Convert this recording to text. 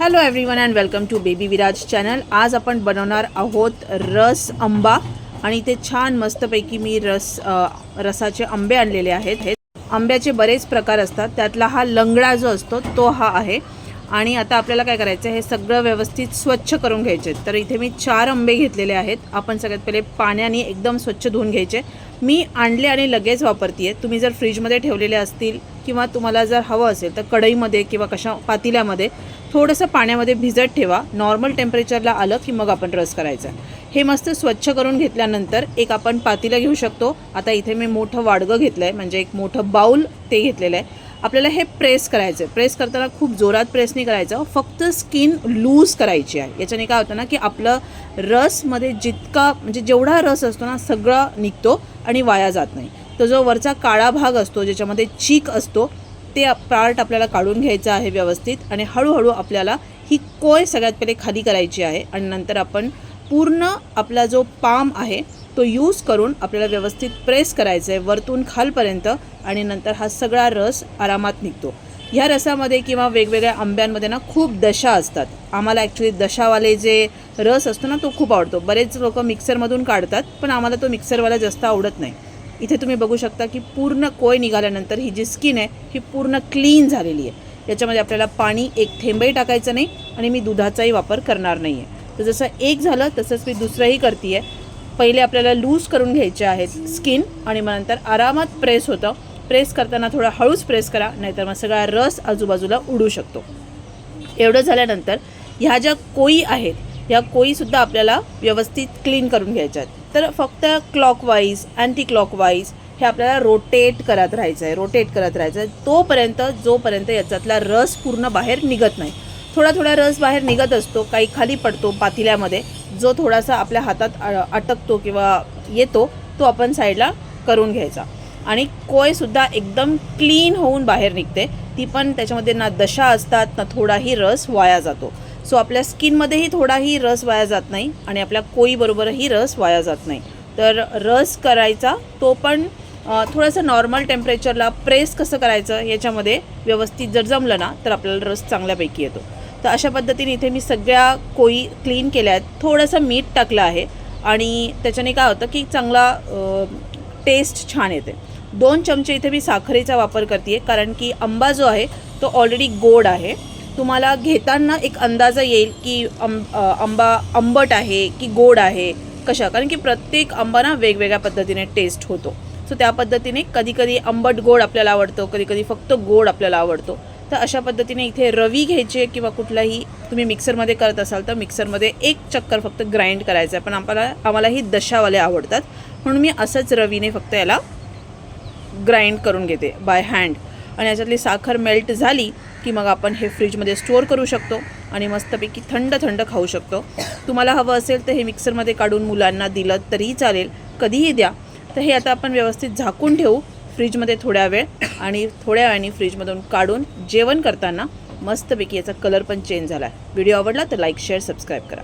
Hello everyone and welcome to baby Viraj channel आज आपण बनवणार आहोत रस आंबा आणि ते छान मस्तपैकी मी रस रसाचे आंबे आणलेले आहेत. हे आंब्याचे बरेच प्रकार असतात. त्यातला हा लंगडा जो असतो तो हा आहे. आणि आता आपल्याला काय करायचं आहे? हे सगळं व्यवस्थित स्वच्छ करून घ्यायचे तर इथे मी चार आंबे घेतलेले आहेत. आपण सगळ्यात पहिले पाण्याने एकदम स्वच्छ धुवून घ्यायचे. मी आणले आणि लगेच वापरते तुम्ही जर फ्रीजमध्ये ठेवलेले असतील किंवा तुम्हाला जर हवं असेल तर कढईमध्ये किंवा कशा पातेल्यामध्ये थोडंसं पाण्यामध्ये भिजत ठेवा. नॉर्मल टेम्परेचरला आलं की मग आपण रस करायचा. हे मस्त स्वच्छ करून घेतल्यानंतर एक आपण पातीला घेऊ शकतो. आता इथे मी मोठं वाडगं घेतलं आहे म्हणजे एक मोठं बाऊल ते घेतलेलं आहे. आपल्याला हे प्रेस करायचं आहे प्रेस करताना खूप जोरात प्रेस नाही करायचं. फक्त स्किन लूज करायची आहे. याच्याने काय होतं ना की आपलं रसमध्ये जितका म्हणजे जेवढा रस असतो ना सगळा निघतो आणि वाया जात नाही. तो जो वरचा काळा भाग असतो ज्याच्यामध्ये चीक असतो ते पार्ट आपल्याला काढून घ्यायचं आहे व्यवस्थित आणि हळूहळू आपल्याला ही कोय सगळ्यात पहिले खाली करायची आहे आणि नंतर आपण पूर्ण आपला जो पाम आहे तो यूज करून आपल्याला व्यवस्थित प्रेस करायचं आहे वरतून खालपर्यंत आणि नंतर हा सगळा रस आरामात निघतो. ह्या रसामध्ये किंवा वेगवेगळ्या आंब्यांमध्ये ना खूप दशा असतात. आम्हाला ॲक्च्युली दशावाले जे रस असतो ना तो खूप आवडतो. बरेच लोक मिक्सरमधून काढतात पण आम्हाला तो मिक्सरवाला जास्त आवडत नाही. इथे तुम्ही बघू शकता की पूर्ण कोय निघाल्यानंतर ही जी स्किन आहे ही पूर्ण क्लीन झालेली आहे. याच्यामध्ये आपल्याला पाणी एक थेंबही टाकायचं नाही आणि मी दुधाचाही वापर करणार नाही आहे तर जसं एक झालं तसंच मी दुसरंही करते आहे पहिले आपल्याला लूज करून घ्यायचे आहेत स्किन आणि मग नंतर आरामात प्रेस होतं. प्रेस करताना थोडा हळूच प्रेस करा नाहीतर मग सगळा रस आजूबाजूला उडू शकतो. एवढं झाल्यानंतर ह्या ज्या कोई आहेत ह्या कोईसुद्धा आपल्याला व्यवस्थित क्लीन करून घ्यायच्या आहेत. तर फक्त क्लॉकवाईज अँटी क्लॉकवाईज हे आपल्याला रोटेट करत राहायचं आहे रोटेट करत राहायचं आहे तोपर्यंत जोपर्यंत याच्यातला रस पूर्ण बाहेर निघत नाही. थोडा थोडा रस बाहेर निघत असतो काही खाली पडतो पातिल्यामध्ये जो थोडासा आपल्या हातात अटकतो किंवा येतो तो आपण साईडला करून घ्यायचा. आणि कोयसुद्धा एकदम क्लीन होऊन बाहेर निघते ती पण त्याच्यामध्ये ना दशा असतात ना थोडाही रस वाया जातो. सो आपल्या स्किनमध्येही थोडाही रस वाया जात नाही आणि आपल्या कोईबरोबरही रस वाया जात नाही. तर रस करायचा तो पण थोडंसं नॉर्मल टेम्परेचरला प्रेस कसं करायचं याच्यामध्ये व्यवस्थित जर जमलं ना तर आपल्याला रस चांगल्यापैकी येतो. तर अशा पद्धतीने इथे मी सगळ्या कोळी क्लीन केल्या आहेत. थोडंसं मीठ टाकलं आहे आणि त्याच्याने काय होतं की चांगला टेस्ट छान येते. दोन चमचे इथे मी साखरेचा वापर करते कारण की आंबा जो आहे तो ऑलरेडी गोड आहे. तुम्हाला घेताना एक अंदाजा येईल की आं आंबा आंबट आहे की गोड आहे कशा? कारण की प्रत्येक आंबा ना वेगवेगळ्या पद्धतीने टेस्ट होतो. सो त्या पद्धतीने कधीकधी आंबट गोड आपल्याला आवडतो कधीकधी फक्त गोड आपल्याला आवडतो. तर अशा पद्धतीने इथे रवी घ्यायची आहे किंवा कुठलाही तुम्ही मिक्सरमध्ये करत असाल तर मिक्सरमध्ये एक चक्कर फक्त ग्राइंड करायचं आहे. पण आम्हाला आम्हालाही दशावाले आवडतात. म्हणून मी असंच रवीने फक्त याला ग्राइंड करून घेते बाय हँड आणि याच्यातली साखर मेल्ट झाली की मग आपण हे फ्रीजमध्ये स्टोअर करू शकतो आणि मस्तपैकी थंड थंड खाऊ शकतो. तुम्हाला हवं असेल तर हे मिक्सरमध्ये काढून मुलांना दिलं तरीही चालेल. कधीही द्या. तर हे आता आपण व्यवस्थित झाकून ठेवू. फ्रीजमध्ये थोड्या वेळ आणि थोड्या वेळाने फ्रीजमधून काढून जेवण करताना मस्तपैकी याचा कलर पण चेंज झाला. आहे व्हिडिओ आवडला तर लाईक शेअर सबस्क्राईब करा.